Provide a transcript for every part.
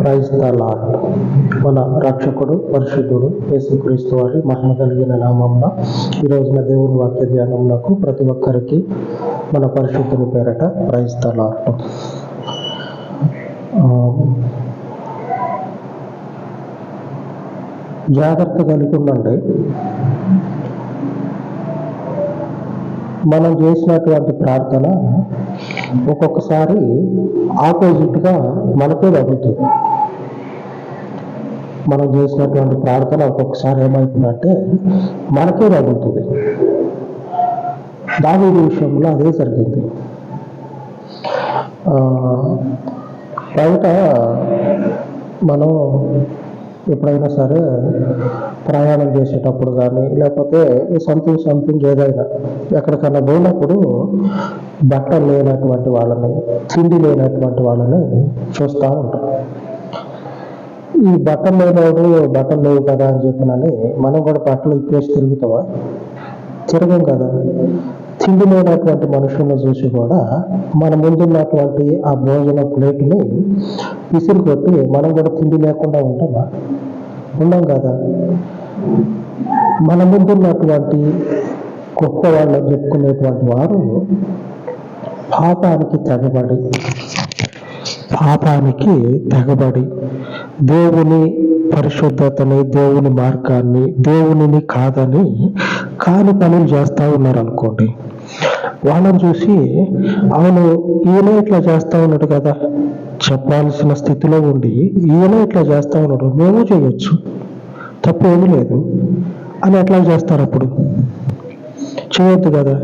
Praise మన రక్షకుడు పరిశుద్ధుడు యేసుక్రీస్తు వారి మహిమ కలిగిన నామంలో ఈ రోజున దేవుని వాక్య ధ్యానమునకు ప్రతి ఒక్కరికి మన పరిశుద్ధుని పేరట ప్రైజ్ జాగ్రత్త కలిగి ఉండండి. మనం చేసినటువంటి ప్రార్థన ఒక్కొక్కసారి ఆపోజిట్గా మనకే తగులుతుంది మనం చేసినటువంటి ప్రార్థన ఒక్కొక్కసారి ఏమవుతుందంటే మనకే తగులుతుంది దాని విషయంలో అదే జరిగింది. ఆ, బయట మనం ఎప్పుడైనా సరే ప్రయాణం చేసేటప్పుడు కానీ లేకపోతే సంథింగ్ సంథింగ్ ఏదైనా ఎక్కడికన్నా పోయినప్పుడు బట్టలు లేనటువంటి వాళ్ళని తిండి లేనటువంటి వాళ్ళని చూస్తూ ఉంటాం. ఈ బట్టలు లేనివాడు బట్టలు లేవు కదా అని చెప్పినని మనం కూడా బట్టలు ఇప్పేసి తిరుగుతావా తిరగం కదా. తిండి లేనటువంటి మనుషులను చూసి కూడా మన ముందున్నటువంటి ఆ భోజన ప్లేట్ని విసిరి కొట్టి మనం కూడా తిండి లేకుండా ఉంటామా? ఉన్నాం కదా. మన ముందున్నటువంటి గొప్ప వాళ్ళని చెప్పుకునేటువంటి వారు పాపానికి తెగబడి పాపానికి తెగబడి దేవుని పరిశుద్ధతని దేవుని మార్గాన్ని దేవునిని కాదని కాని పనులు చేస్తూ ఉన్నారు అనుకోండి వాళ్ళని చూసి అవును ఈయన ఇట్లా చేస్తా ఉన్నాడు కదా. చెప్పాల్సిన స్థితిలో ఉండి ఈయన ఇట్లా చేస్తా ఉన్నాడు. మేము చేయొచ్చు. తప్పు ఏమీ లేదు. అని ఎట్లా చేస్తారు అప్పుడు? చేయొద్దు కదా.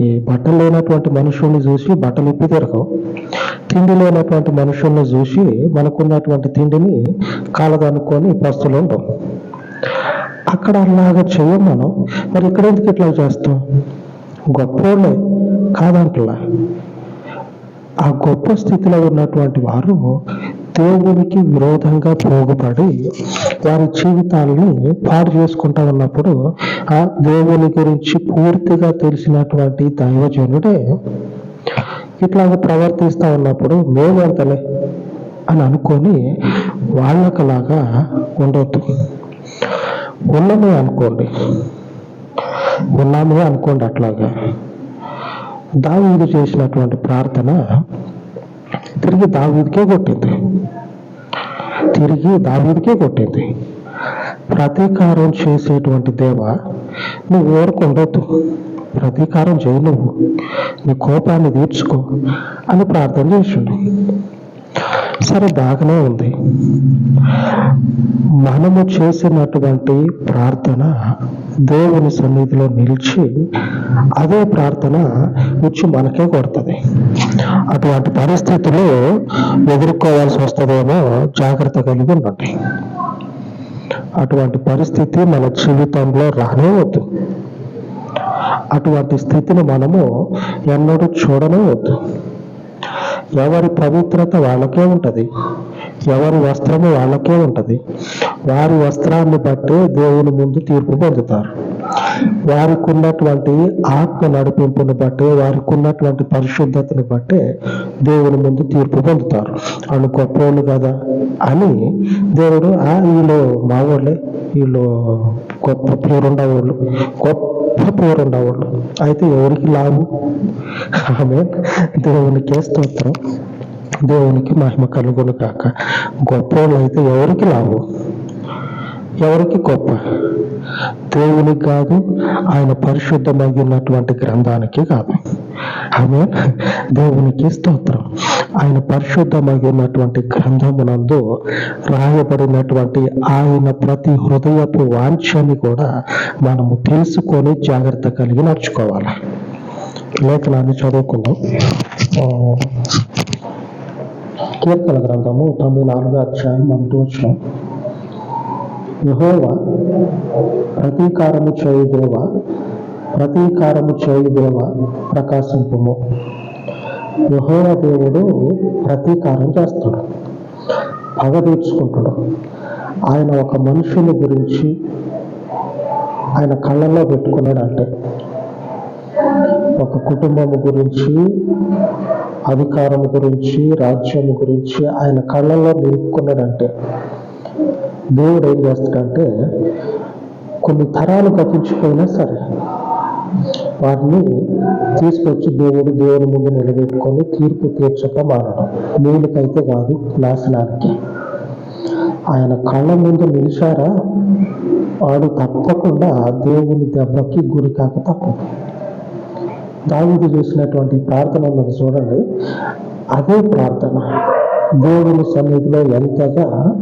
ఈ బట్టలు లేనటువంటి మనుషుల్ని చూసి బట్టలు ఇప్పి తిరగం తిండి లేనటువంటి మనుషుల్ని చూసి మనకున్నటువంటి తిండిని కాలదనుకొని పస్తులు ఉండవు. అక్కడ అలాగా చేయం మనం. మరి ఇక్కడ ఎందుకు ఇట్లా చేస్తాం? గొప్పోళ్ళే కాదంటలా. ఆ గొప్ప స్థితిలో ఉన్నటువంటి వారు దేవునికి విరోధంగా పోగుపడి వారి జీవితాన్ని పాడు చేసుకుంటా ఉన్నప్పుడు ఆ దేవుని గురించి పూర్తిగా తెలిసినటువంటి దైవజనుడే ఇట్లాగ ప్రవర్తిస్తూ ఉన్నప్పుడు మేమెంతలే అని అనుకొని వాళ్ళకలాగా ఉండొద్దు. ఉన్నమే అనుకోండి. ఉన్నామే అనుకోండి అట్లాగా. దావీదు చేసినటువంటి ప్రార్థన తిరిగి దావీదికే కొట్టింది. తిరిగి దావీదికే కొట్టింది. ప్రతీకారం చేసేటువంటి దేవ నువ్వు ఓరుకుండొద్దు ప్రతీకారం చేయి నువ్వు. నీ కోపాన్ని తీర్చుకో అని ప్రార్థన చేసిండు. సరే బాగానే ఉంది. మనము చేసినటువంటి ప్రార్థన దేవుని సన్నిధిలో నిలిచి అదే ప్రార్థన వచ్చి మనకే కొడుతుంది. అటువంటి పరిస్థితులు ఎదుర్కోవాల్సి వస్తుందేమో జాగ్రత్త కలిగి ఉండండి. అటువంటి పరిస్థితి మన జీవితంలో రానే వద్దు. అటువంటి స్థితిని మనము ఎన్నడూ చూడనే వద్దు. ఎవరి పవిత్రత వాళ్ళకే ఉంటది. ఎవరి వస్త్రము వాళ్ళకే ఉంటది. వారి వస్త్రాన్ని బట్టే దేవుని ముందు తీర్పు పొందుతారు. వారికి ఉన్నటువంటి ఆత్మ నడిపింపును బట్టే వారికి ఉన్నటువంటి పరిశుద్ధతను బట్టే దేవుని ముందు తీర్పు పొందుతారు. వాళ్ళు గొప్పవాళ్ళు కదా అని దేవుడు ఆ వీళ్ళు మా వాళ్ళే వీళ్ళు గొప్ప పేరుండవాళ్ళు గొప్ప పేరుండవాళ్ళు అయితే ఎవరికి లాభం? ఆమె దేవునికే స్తోత్రం. దేవునికి మహిమ కలుగును కాక గొప్ప అయితే ఎవరికి లాభం? ఎవరికి గొప్ప? దేవునికి కాదు ఆయన పరిశుద్ధమైనటువంటి గ్రంథానికి కాదు. ఆమె దేవునికి స్తోత్రం. ఆయన పరిశుద్ధమైనటువంటి గ్రంథమునందు రాయబడినటువంటి ఆయన ప్రతి హృదయపు వాంఛని కూడా మనము తెలుసుకొని జాగ్రత్త కలిగి నడుచుకోవాలి? లేఖనాన్ని చదువుకుందాం. కీర్తన గ్రంథము తొంభై నాలుగో అధ్యాయం మొదటి వచ్చిన యహోవా ప్రతీకారము చేయి దేవ ప్రతీకారము చేయి దేవ యహోవ దేవుడు ప్రతీకారం చేస్తాడు. పగ తీర్చుకుంటాడు ఆయన ఒక మనుషుని గురించి ఆయన కళ్ళల్లో పెట్టుకున్నాడు అంటే ఒక కుటుంబం గురించి అధికారం గురించి రాజ్యం గురించి ఆయన కళ్ళల్లో నిలుపుకున్నాడంటే దేవుడు ఏం చేస్తాడంటే కొన్ని తరాలు గతించిపోయినా సరే వారిని తీసుకొచ్చి దేవుడు దేవుని ముందు నిలబెట్టుకొని తీర్పు తీర్చక మారడం. నీళ్ళకైతే కాదు నాశనానికి. ఆయన కళ్ళ ముందు నిలిచారా? వాడు తప్పకుండా దేవుని దెబ్బకి గురి కాక తప్పదు. దావీదు చేసినటువంటి ప్రార్థన ఉన్నది చూడండి. అదే ప్రార్థన. దేవుని సన్నిధిలో ఎంతగా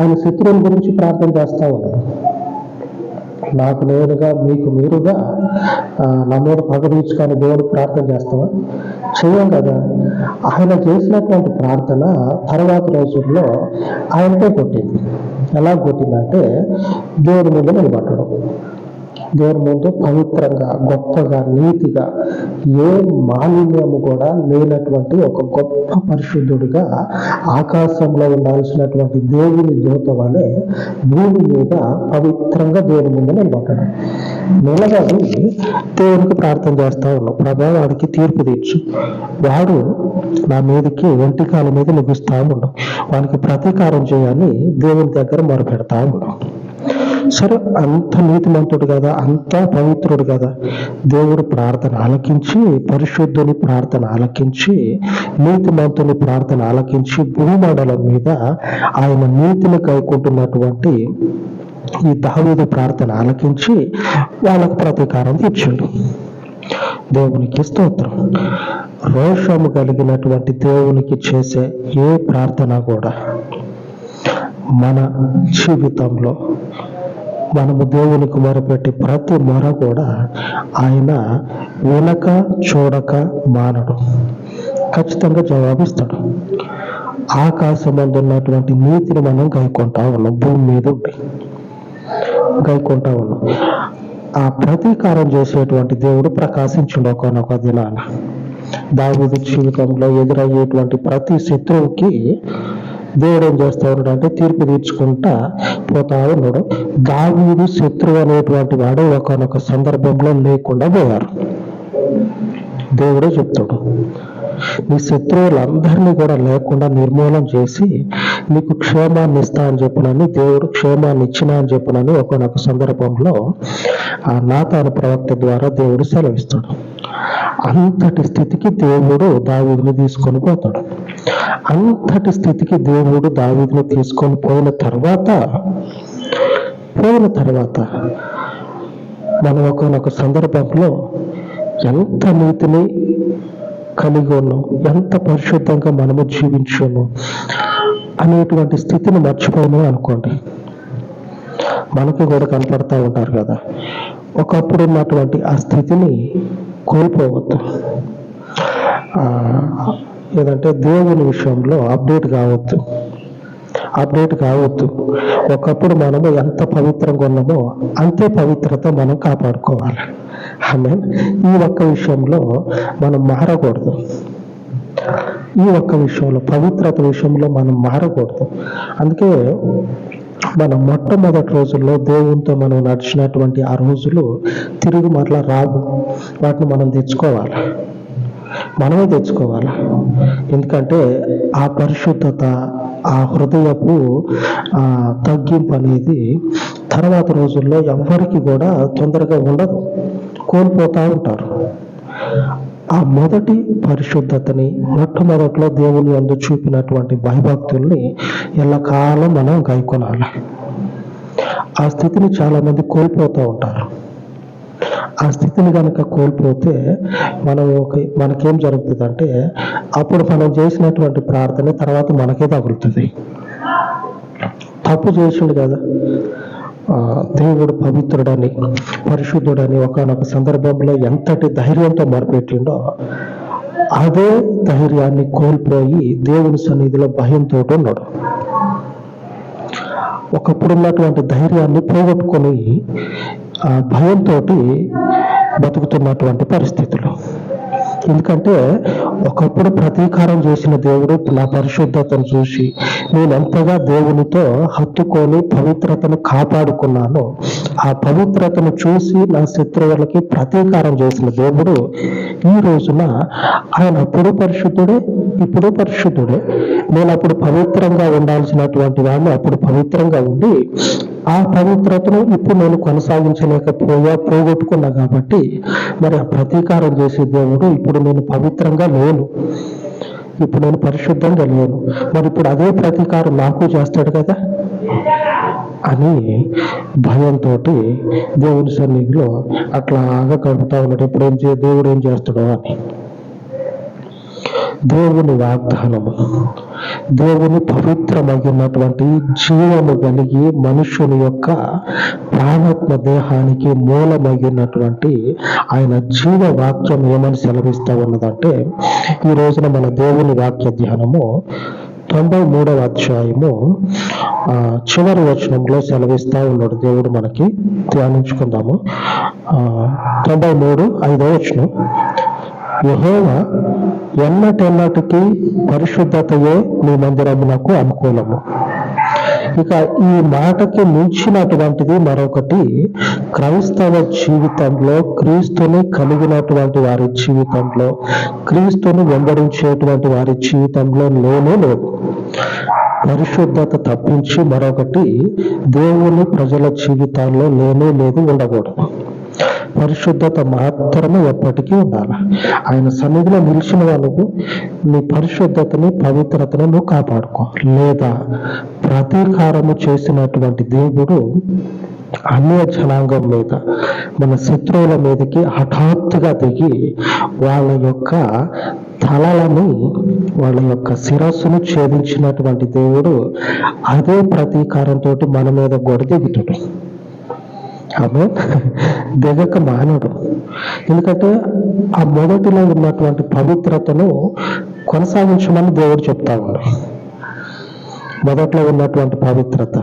ఆయన శత్రువుల గురించి ప్రార్థన చేస్తా ఉన్నాడు నాకు నేనుగా మీకు మీరుగా ఆ, నా మీద పగ తీర్చుకొని దేవుడు ప్రార్థన చేస్తావా? చేయం కదా ఆయన చేసినటువంటి ప్రార్థన తర్వాత రోజుల్లో ఆయనకే కొట్టింది. ఎలా కొట్టిందంటే దేవుడి మీద నిలబట్టడం దేవుని ముందు పవిత్రంగా గొప్పగా నీతిగా ఏ మాలిన్యము కూడా లేనటువంటి ఒక గొప్ప పరిశుద్ధుడిగా ఆకాశంలో ఉండాల్సినటువంటి దేవుని దూత వలె భూమి మీద పవిత్రంగా దేవుని ముందు నిలబడ్డాడు. నిలబడి దేవునికి ప్రార్థన చేస్తా ఉన్నాం. ప్రభా వాడికి తీర్పు తీర్చు. వాడు నా మీదకి ఒంటికాల మీద లభిస్తా ఉన్నాడు వానికి ప్రతీకారం చేయాలని దేవుని దగ్గర మొరపెడతా ఉన్నాం సరే అంత నీతిమంతుడు కదా అంత పవిత్రుడు కదా. దేవుడు ప్రార్థన ఆలకించి పరిశుద్ధుని ప్రార్థన ఆలకించి నీతిమంతుని ప్రార్థన ఆలకించి భూమండలం మీద ఆయన నీతిని కైకుంటున్నటువంటి ఈ దావీదు ప్రార్థన ఆలకించి వాళ్ళకు ప్రతీకారం తీర్చిండు దేవునికి స్తోత్రం. రోషము కలిగినటువంటి దేవునికి చేసే ఏ ప్రార్థన కూడా మన జీవితంలో మనము దేవునికి మొరపెట్టి ప్రతి మొర కూడా ఆయన వినక చూడక మానడు. ఖచ్చితంగా జవాబిస్తాడు. ఆకాశమందు ఉన్నటువంటి నీతిని మనం గైకొంటా ఉన్నాం. భూమి మీద ఉండి గైకొంటా ఉన్నాం. ఆ ప్రతీకారం చేసేటువంటి దేవుడు ప్రకాశించుడు ఒకనొక దినాన. దావీదు జీవితంలో ఎదురయ్యేటువంటి ప్రతి శత్రువుకి దేవుడు ఏం చేస్తా ఉన్నాడు అంటే తీర్పు తీర్చుకుంటా పోతా ఉన్నాడు. దావీదు శత్రువు అనేటువంటి వాడు ఒకనొక సందర్భంలో లేకుండా పోయారు. దేవుడే చెప్తాడు నీ శత్రువులందరినీ కూడా లేకుండా నిర్మూలన చేసి నీకు క్షేమాన్ని ఇస్తా అని చెప్పినని దేవుడు క్షేమాన్ని ఇచ్చిన అని చెప్పినని ఒకనొక సందర్భంలో ఆ నాతాను ప్రవక్త ద్వారా దేవుడు సెలవిస్తాడు. అంతటి స్థితికి దేవుడు దావీదుని తీసుకొని పోతాడు. అంతటి స్థితికి దేవుడు దావీదుని తీసుకొని పోయిన తర్వాత పోయిన తర్వాత మనం ఒకనొక సందర్భంలో ఎంత నీతిని కలిగి ఉన్నాం ఎంత పరిశుద్ధంగా మనము జీవించాము అనేటువంటి స్థితిని మర్చిపోయినాం అనుకోండి. మనకి కూడా కనపడతా ఉంటారు కదా. ఒకప్పుడు ఉన్నటువంటి ఆ స్థితిని కోల్పోవద్దు. ఏదంటే దేవుని విషయంలో అప్డేట్ కావద్దు. అప్డేట్ కావద్దు. ఒకప్పుడు మనము ఎంత పవిత్రంగా ఉన్నామో అంతే పవిత్రత మనం కాపాడుకోవాలి. ఆమె ఈ ఒక్క విషయంలో మనం మారకూడదు. ఈ ఒక్క విషయంలో పవిత్రత విషయంలో మనం మారకూడదు. అందుకే మన మొట్టమొదటి రోజుల్లో దేవునితో మనం నడిచినటువంటి ఆ రోజులు తిరిగి మరలా రావు. వాటిని మనం తెచ్చుకోవాలి. మనమే తెచ్చుకోవాలి. ఎందుకంటే ఆ పరిశుద్ధత ఆ హృదయపు ఆ తగ్గింపు అనేది తర్వాత రోజుల్లో ఎవరికి కూడా తొందరగా ఉండదు. కోల్పోతూ ఉంటారు. ఆ మొదటి పరిశుద్ధతని మొట్టమొదట్లో దేవుని అందు చూపినటువంటి భయభక్తుల్ని ఎల్లకాలం మనం గైకొనాలి. ఆ స్థితిని చాలా మంది కోల్పోతూ ఉంటారు. ఆ స్థితిని కనుక కోల్పోతే మనం ఒక- మనకేం జరుగుతుంది అంటే అప్పుడు మనం చేసినటువంటి ప్రార్థన తర్వాత మనకే తగులుతుంది. తప్పు చేసిండు కదా. దేవుడు పవిత్రుడని పరిశుద్ధుడని ఒకనొక సందర్భంలో ఎంతటి ధైర్యంతో మొరపెట్టిండో అదే ధైర్యాన్ని కోల్పోయి దేవుని సన్నిధిలో భయంతో ఉన్నాడు. ఒకప్పుడు ఉన్నటువంటి ధైర్యాన్ని పోగొట్టుకొని ఆ భయంతో బతుకుతున్నటువంటి పరిస్థితులు. ఎందుకంటే ఒకప్పుడు ప్రతీకారం చేసిన దేవుడు నా పరిశుద్ధతను చూసి నేను ఎంతగా దేవునితో హత్తుకొని పవిత్రతను కాపాడుకున్నాను ఆ పవిత్రతను చూసి నా శత్రువులకి ప్రతీకారం చేసిన దేవుడు ఈ రోజున ఆయన అప్పుడు పరిశుద్ధుడే ఇప్పుడు పరిశుద్ధుడే. నేను అప్పుడు పవిత్రంగా ఉండాల్సినటువంటి వాడిని అప్పుడు పవిత్రంగా ఉండి ఆ పవిత్రతను ఇప్పుడు నేను కొనసాగించలేకపోయా పోగొట్టుకున్నా కాబట్టి మరి ఆ ప్రతీకారం చేసే దేవుడు ఇప్పుడు నేను పవిత్రంగా లేను. ఇప్పుడు నేను పరిశుద్ధంగా లేను. మరి ఇప్పుడు అదే ప్రతీకారం నాకు చేస్తాడు కదా? అని భయంతో దేవుని సన్నిధిలో అట్లాగా గడుపుతా ఉన్నాడు. ఇప్పుడు ఏం చే దేవుడు ఏం చేస్తాడో అని. దేవుని వాగ్దానము. దేవుని పవిత్రమైనటువంటి జీవము కలిగి మనుషుని యొక్క ప్రాణాత్మ దేహానికి మూలమైనటువంటి ఆయన జీవ వాక్యం ఏమని సెలవిస్తూ ఉన్నదంటే ఈ రోజున మన దేవుని వాక్య ధ్యానము తొంభై మూడవ అధ్యాయము ఆ, చివరి వచనంలో సెలవిస్తా ఉన్నాడు దేవుడు మనకి. ధ్యానించుకుందాము. ఆ, తొంభై మూడు ఐదవ వచనం. యెహోవా ఎన్నటెన్నటికి పరిశుద్ధతయే నీ మందిరమునకు అనుకూలము. ఇక ఈ మాటకి మించినటువంటిది మరొకటి క్రైస్తవ జీవితంలో క్రీస్తుని కలిగినటువంటి వారి జీవితంలో క్రీస్తుని వెంబడించేటువంటి వారి జీవితంలో లేనే. లేదు పరిశుద్ధత తప్పించి మరొకటి దేవుని ప్రజల జీవితాల్లో లేనే లేదు ఉండకూడదు. పరిశుద్ధత మాత్రమే ఎప్పటికీ ఉండాలి? ఆయన సన్నిధిలో నిలిచిన వాళ్ళకు నీ పరిశుద్ధతని పవిత్రతను నువ్వు కాపాడుకో. లేదా ప్రతీకారము చేసినటువంటి దేవుడు అన్య జనాంగం మీద మన శత్రువుల మీదకి హఠాత్తుగా దిగి వాళ్ళ యొక్క తలలని వాళ్ళ యొక్క శిరస్సును ఛేదించినటువంటి దేవుడు అదే ప్రతీకారంతో మన మీద గొడ ఆమె దిగక మానడు. ఎందుకంటే ఆ మొదటిలో ఉన్నటువంటి పవిత్రతను కొనసాగించమని దేవుడు చెప్తా ఉన్నాడు. మొదట్లో ఉన్నటువంటి పవిత్రత.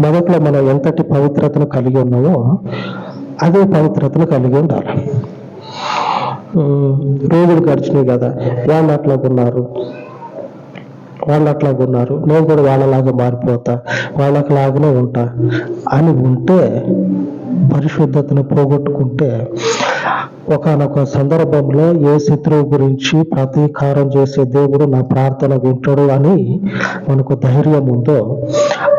మొదట్లో మనం ఎంతటి పవిత్రతను కలిగి ఉన్నామో అదే పవిత్రతను కలిగి ఉండాలి. రోజులు గడిచినాయి కదా వాళ్ళు అట్లాగున్నారు వాళ్ళు అట్లాగున్నారు నేను కూడా వాళ్ళలాగా మారిపోతా. వాళ్ళలాగానే ఉంటా. అని ఉంటే పరిశుద్ధతను పోగొట్టుకుంటే ఒకనొక సందర్భంలో ఏ శత్రువు గురించి ప్రతీకారం చేసే దేవుడు నా ప్రార్థన వింటాడు అని మనకు ధైర్యం ఉందో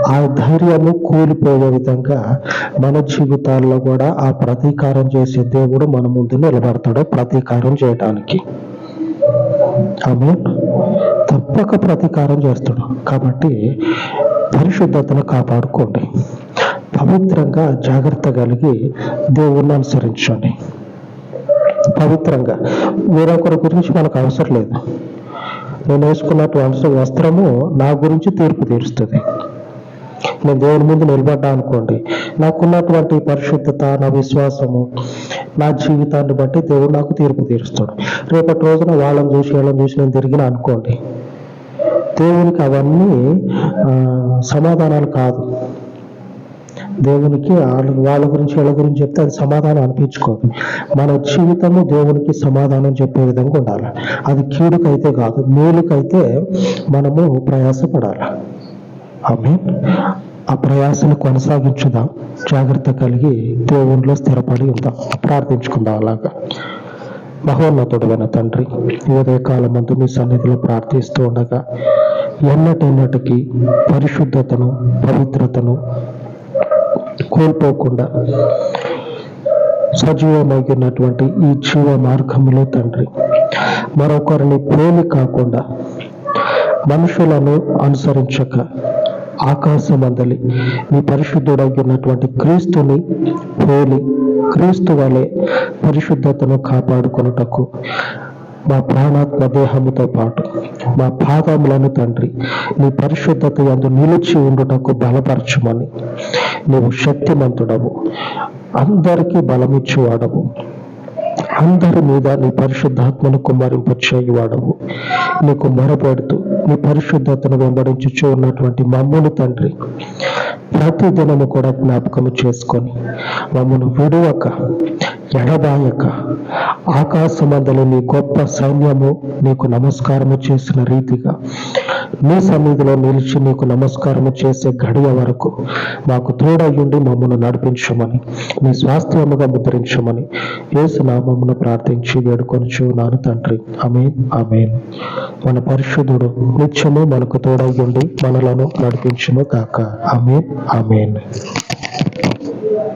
ఆ ధైర్యము కూలిపోయే విధంగా మన జీవితాల్లో కూడా ఆ ప్రతీకారం చేసే దేవుడు మన ముందు నిలబడతాడు ప్రతీకారం చేయడానికి ఆమె తప్పక ప్రతీకారం చేస్తాడు కాబట్టి పరిశుద్ధతను కాపాడుకోండి. పవిత్రంగా జాగ్రత్త కలిగి దేవుణ్ణి అనుసరించండి. పవిత్రంగా. వేరొకరి గురించి మనకు అవసరం లేదు. నేను వేసుకున్నటువంటి వస్త్రము నా గురించి తీర్పు తీరుస్తుంది. నేను దేవుని ముందు నిలబడ్డా అనుకోండి. నాకున్నటువంటి పరిశుద్ధత నా విశ్వాసము నా జీవితాన్ని బట్టి దేవుడు నాకు తీర్పు తీరుస్తాడు. రేపటి రోజున వాళ్ళని చూసి వాళ్ళని చూసి నేను తిరిగిన అనుకోండి దేవునికి అవన్నీ సమాధానాలు కాదు. దేవునికి వాళ్ళ గురించి వాళ్ళ గురించి చెప్తే అది సమాధానం అనిపించుకోదు. మన జీవితము దేవునికి సమాధానం చెప్పే విధంగా ఉండాలి. అది కీడుకైతే కాదు మేలుకైతే మనము ప్రయాసపడాలి. ఆమె ఆ ప్రయాసను కొనసాగించుదాం? జాగ్రత్త కలిగి దేవునిలో స్థిరపడి ఉందాం? ప్రార్థించుకుందాం అలాగా. మహోన్నతుడైన తండ్రి ఈ ఉదయకాలం అందు మీ సన్నిధిలో ప్రార్థిస్తూ ఉండగా ఎన్నటెన్నటికి పరిశుద్ధతను పవిత్రతను కోల్పోకుండా సజీవమైనటువంటి ఈ జీవ మార్గంలో తండ్రి మరొకరిని పోలి కాకుండా మనుషులను అనుసరించక ఆకాశమందలి. మీ పరిశుద్ధుడైనటువంటి క్రీస్తుని పోలి క్రీస్తు వలె పరిశుద్ధతను కాపాడుకొనుటకు మా ప్రాణాత్మ దేహముతో పాటు మా పాదములను తండ్రి నీ పరిశుద్ధత ఎందు నిలిచి ఉండుటకు బలపరచమని. నీవు శక్తిమంతుడవు. అందరికీ బలమిచ్చేవాడవు. అందరి మీద నీ పరిశుద్ధాత్మను కుమ్మరింప చేయవాడవు నీకు మొరపెడుతూ నీ పరిశుద్ధతను వెంబడించుచూ ఉన్నటువంటి మమ్మల్ని తండ్రి ప్రతి దినము కూడా జ్ఞాపకము చేసుకొని మమ్మల్ని విడువక ఎడబాయక ఆకాశమందలి నీ గొప్ప సైన్యము నీకు నమస్కారము చేసిన రీతిగా. నీ సన్నిధిలో నిలిచి నీకు నమస్కారము చేసే గడియ వరకు మాకు తోడయ్యుండి మమ్మల్ని నడిపించమని నీ స్వాస్థ్యముగా ముద్రించమని యేసు నామమును ప్రార్థించి వేడుకొని నాను తండ్రి. అమేన్ అమేన్ మన పరిశుద్ధుడు నిత్యము మనకు తోడయ్యుండి మనలను నడిపించును కాక అమేన్ అమేన్